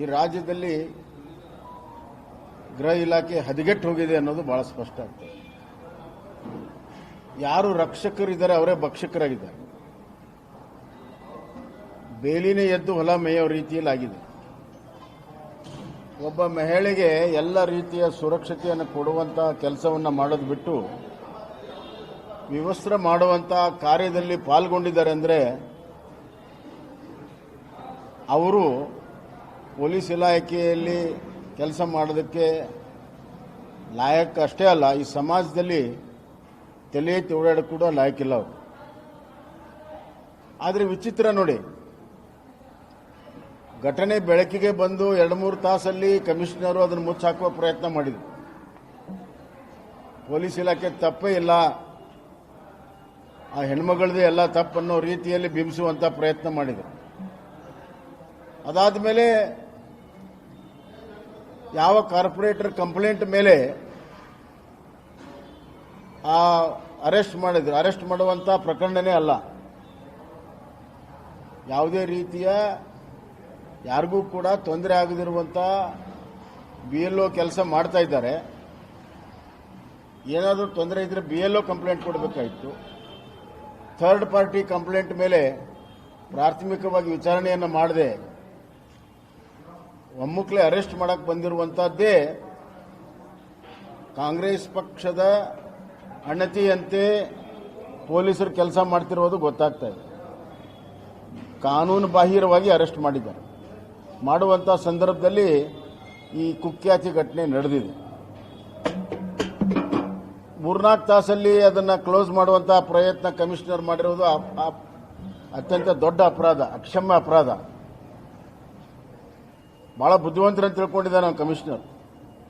ಈ ರಾಜ್ಯದಲ್ಲಿ ಗೃಹ ಇಲಾಖೆ ಹದಗೆಟ್ಟು ಹೋಗಿದೆ ಅನ್ನೋದು ಬಹಳ ಸ್ಪಷ್ಟ ಆಗ್ತದೆ. ಯಾರು ರಕ್ಷಕರಿದ್ದಾರೆ ಅವರೇ ಭಕ್ಷಕರಾಗಿದ್ದಾರೆ. ಬೇಲಿನೇ ಎದ್ದು ಹೊಲ ಮೇಯೋ ರೀತಿಯಲ್ಲಿ ಆಗಿದೆ. ಒಬ್ಬ ಮಹಿಳೆಗೆ ಎಲ್ಲ ರೀತಿಯ ಸುರಕ್ಷತೆಯನ್ನು ಕೊಡುವಂಥ ಕೆಲಸವನ್ನು ಮಾಡೋದು ಬಿಟ್ಟು ವಿವಸ್ತ್ರ ಮಾಡುವಂಥ ಕಾರ್ಯದಲ್ಲಿ ಪಾಲ್ಗೊಂಡಿದ್ದಾರೆ ಅಂದರೆ ಅವರು ಪೊಲೀಸ್ ಇಲಾಖೆಯಲ್ಲಿ ಕೆಲಸ ಮಾಡೋದಕ್ಕೆ ಲಾಯಕ್ ಅಷ್ಟೇ ಅಲ್ಲ, ಈ ಸಮಾಜದಲ್ಲಿ ತಲೆ ಎತ್ತಿ ಓಡಾಡಕ್ಕೆ ಕೂಡ ಲಾಯಕ್ಕಿಲ್ಲ ಅವರು. ಆದರೆ ವಿಚಿತ್ರ ನೋಡಿ, ಘಟನೆ ಬೆಳಕಿಗೆ ಬಂದು ಎರಡು ಮೂರು ತಾಸಲ್ಲಿ ಕಮಿಷನರು ಅದನ್ನು ಮುಚ್ಚಾಕುವ ಪ್ರಯತ್ನ ಮಾಡಿದರು. ಪೊಲೀಸ್ ಇಲಾಖೆ ತಪ್ಪೇ ಇಲ್ಲ, ಆ ಹೆಣ್ಮಗಳದೇ ಎಲ್ಲ ತಪ್ಪನ್ನೋ ರೀತಿಯಲ್ಲಿ ಬಿಂಬಿಸುವಂಥ ಪ್ರಯತ್ನ ಮಾಡಿದರು. ಅದಾದ ಮೇಲೆ ಯಾವ ಕಾರ್ಪೊರೇಟರ್ ಕಂಪ್ಲೇಂಟ್ ಮೇಲೆ, ಆ, ಅರೆಸ್ಟ್ ಮಾಡಿದ್ರು. ಅರೆಸ್ಟ್ ಮಾಡುವಂತ ಪ್ರಕರಣನೇ ಅಲ್ಲ. ಯಾವುದೇ ರೀತಿಯ ಯಾರಿಗೂ ಕೂಡ ತೊಂದರೆ ಆಗದಿರುವಂತ ಬಿ ಎಲ್ ಒ ಕೆಲಸ ಮಾಡ್ತಾ ಇದ್ದಾರೆ. ಏನಾದರೂ ತೊಂದರೆ ಇದ್ರೆ ಬಿ ಎಲ್ ಒ ಕಂಪ್ಲೇಂಟ್ ಕೊಡಬೇಕಾಯಿತು. ಥರ್ಡ್ ಪಾರ್ಟಿ ಕಂಪ್ಲೇಂಟ್ ಮೇಲೆ ಪ್ರಾಥಮಿಕವಾಗಿ ವಿಚಾರಣೆಯನ್ನು ಮಾಡದೆ ಒಮ್ಮುಕ್ಲೆ ಅರೆಸ್ಟ್ ಮಾಡಕ್ಕೆ ಬಂದಿರುವಂಥದ್ದೇ ಕಾಂಗ್ರೆಸ್ ಪಕ್ಷದ ಅಣತಿಯಂತೆ ಪೊಲೀಸರು ಕೆಲಸ ಮಾಡ್ತಿರೋದು ಗೊತ್ತಾಗ್ತಾ ಇದೆ. ಕಾನೂನು ಬಾಹಿರವಾಗಿ ಅರೆಸ್ಟ್ ಮಾಡಿದ್ದಾರೆ. ಮಾಡುವಂಥ ಸಂದರ್ಭದಲ್ಲಿ ಈ ಕುಖ್ಯಾತಿ ಘಟನೆ ನಡೆದಿದೆ. ಮೂರ್ನಾಲ್ಕು ತಾಸಲ್ಲಿ ಅದನ್ನು ಕ್ಲೋಸ್ ಮಾಡುವಂಥ ಪ್ರಯತ್ನ ಕಮಿಷನರ್ ಮಾಡಿರೋದು ಅತ್ಯಂತ ದೊಡ್ಡ ಅಪರಾಧ, ಅಕ್ಷಮ್ಯ ಅಪರಾಧ. ಬಹಳ ಬುದ್ಧಿವಂತರಂತ ತಿಳ್ಕೊಂಡಿದ್ದಾನೆ ಕಮಿಷನರ್.